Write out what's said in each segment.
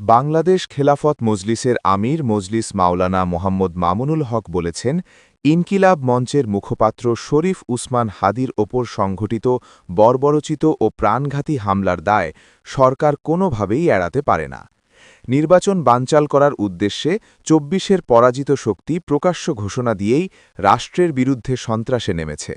বাংলাদেশ খেলাফত মজলিসের আমির মজলিস মাওলানা মোহাম্মদ মামুনুল হক বলেছেন, ইনকিলাব মঞ্চের মুখপাত্র শরীফ উসমান হাদির ওপর সংঘটিত বর্বরচিত ও প্রাণঘাতী হামলার দায় সরকার কোনোভাবেই এড়াতে পারে না। নির্বাচন বানচাল করার উদ্দেশ্যে চব্বিশের পরাজিত শক্তি প্রকাশ্য ঘোষণা দিয়েই রাষ্ট্রের বিরুদ্ধে সন্ত্রাসে নেমেছে।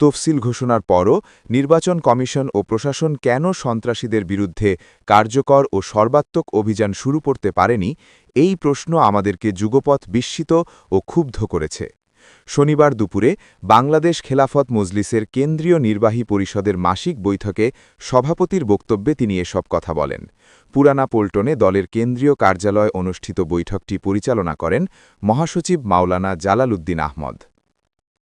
তফসিল ঘোষণার পরও নির্বাচন কমিশন ও প্রশাসন কেন সন্ত্রাসীদের বিরুদ্ধে কার্যকর ও সর্বাত্মক অভিযান শুরু করতে পারেনি, এই প্রশ্ন আমাদেরকে যুগপথ বিস্মিত ও ক্ষুব্ধ করেছে। শনিবার দুপুরে বাংলাদেশ খেলাফত মজলিসের কেন্দ্রীয় নির্বাহী পরিষদের মাসিক বৈঠকে সভাপতির বক্তব্যে তিনি এসব কথা বলেন। পুরানা পল্টনে দলের কেন্দ্রীয় কার্যালয় অনুষ্ঠিত বৈঠকটি পরিচালনা করেন মহাসচিব মাওলানা জালাল উদ্দিন আহমদ।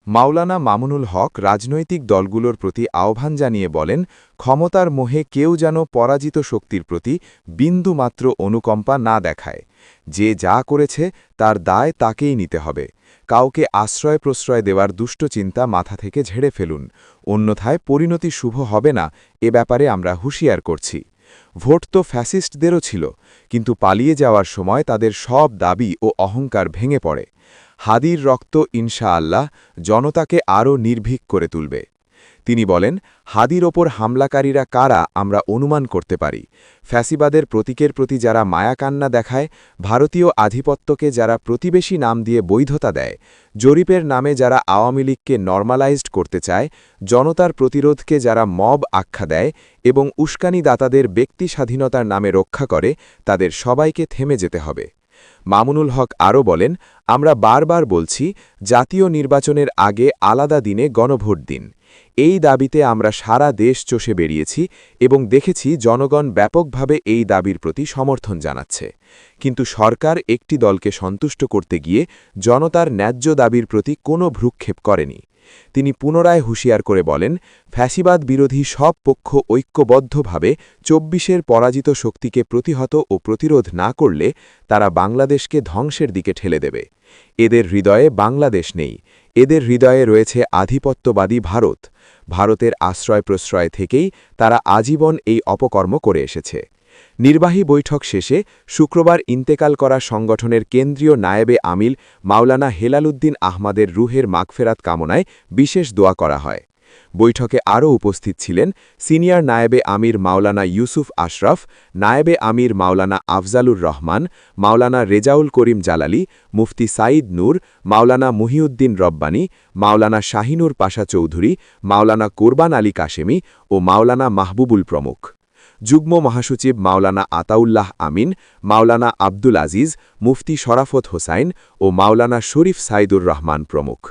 মাওলানা মামুনুল হক রাজনৈতিক দলগুলোর প্রতি আহ্বান জানিয়ে বলেন, ক্ষমতার মোহে কেউ যেন পরাজিত শক্তির প্রতি বিন্দুমাত্র অনুকম্পা না দেখায়। যে যা করেছে, তার দায় তাকেই নিতে হবে। কাউকে আশ্রয় প্রশ্রয় দেওয়ার দুষ্ট চিন্তা মাথা থেকে ঝেড়ে ফেলুন। অন্যথায় পরিণতি শুভ হবে না, এ ব্যাপারে আমরা হুঁশিয়ার করছি। ভোট তো ফ্যাসিস্টদেরও ছিল, কিন্তু পালিয়ে যাওয়ার সময় তাদের সব দাবি ও অহংকার ভেঙে পড়ে। হাদির রক্ত ইনশাআল্লাহ জনতাকে আরও নির্ভীক করে তুলবে। তিনি বলেন, হাদির ওপর হামলাকারীরা কারা আমরা অনুমান করতে পারি। ফ্যাসিবাদের প্রতীকের প্রতি যারা মায়াকান্না দেখায়, ভারতীয় আধিপত্যকে যারা প্রতিবেশী নাম দিয়ে বৈধতা দেয়, জরিপের নামে যারা আওয়ামী লীগকে নর্মালাইজড করতে চায়, জনতার প্রতিরোধকে যারা মব আখ্যা দেয় এবং উস্কানিদাতাদের ব্যক্তি স্বাধীনতার নামে রক্ষা করে, তাদের সবাইকে থেমে যেতে হবে। মামুনুল হক আরও বলেন, আমরা বারবার বলছি, জাতীয় নির্বাচনের আগে আলাদা দিনে গণভোট দিন। এই দাবিতে আমরা সারা দেশ চষে বেরিয়েছি এবং দেখেছি জনগণ ব্যাপকভাবে এই দাবির প্রতি সমর্থন জানাচ্ছে। কিন্তু সরকার একটি দলকে সন্তুষ্ট করতে গিয়ে জনতার ন্যায্য দাবির প্রতি কোনো ভ্রুক্ষেপ করেনি। তিনি পুনরায় হুঁশিয়ার করে বলেন, ফ্যাসিবাদ বিরোধী সব পক্ষ ঐক্যবদ্ধভাবে চব্বিশের পরাজিত শক্তিকে প্রতিহত ও প্রতিরোধ না করলে তারা বাংলাদেশকে ধ্বংসের দিকে ঠেলে দেবে। এদের হৃদয়ে বাংলাদেশ নেই। এদের হৃদয়ে রয়েছে আধিপত্যবাদী ভারত। ভারতের আশ্রয় প্রশ্রয় থেকেই তারা আজীবন এই অপকর্ম করে এসেছে। নির্বাহী বৈঠক শেষে শুক্রবার ইন্তেকাল করা সংগঠনের কেন্দ্রীয় নায়েবে আমিল মাওলানা হেলালুদ্দিন আহমাদের রুহের মাগফেরাত কামনায় বিশেষ দোয়া করা হয়। বৈঠকে আরও উপস্থিত ছিলেন সিনিয়র নায়েবে আমির মাওলানা ইউসুফ আশরাফ, নায়েবে আমির মাওলানা আফজালুর রহমান, মাওলানা রেজাউল করিম জালালি, মুফতি সাঈদ নূর, মাওলানা মুহিউদ্দিন রব্বানী, মাওলানা শাহিনুর পাশা চৌধুরী, মাওলানা কোরবান আলী কাশেমি ও মাওলানা মাহবুবুল প্রমুখ। যুগ্ম মহাসচিব মাওলানা আতাউল্লাহ আমিন, মাওলানা আব্দুল আজিজ, মুফতি শরাফত হোসাইন ও মাওলানা শরীফ সাইদুর রহমান প্রমুখ।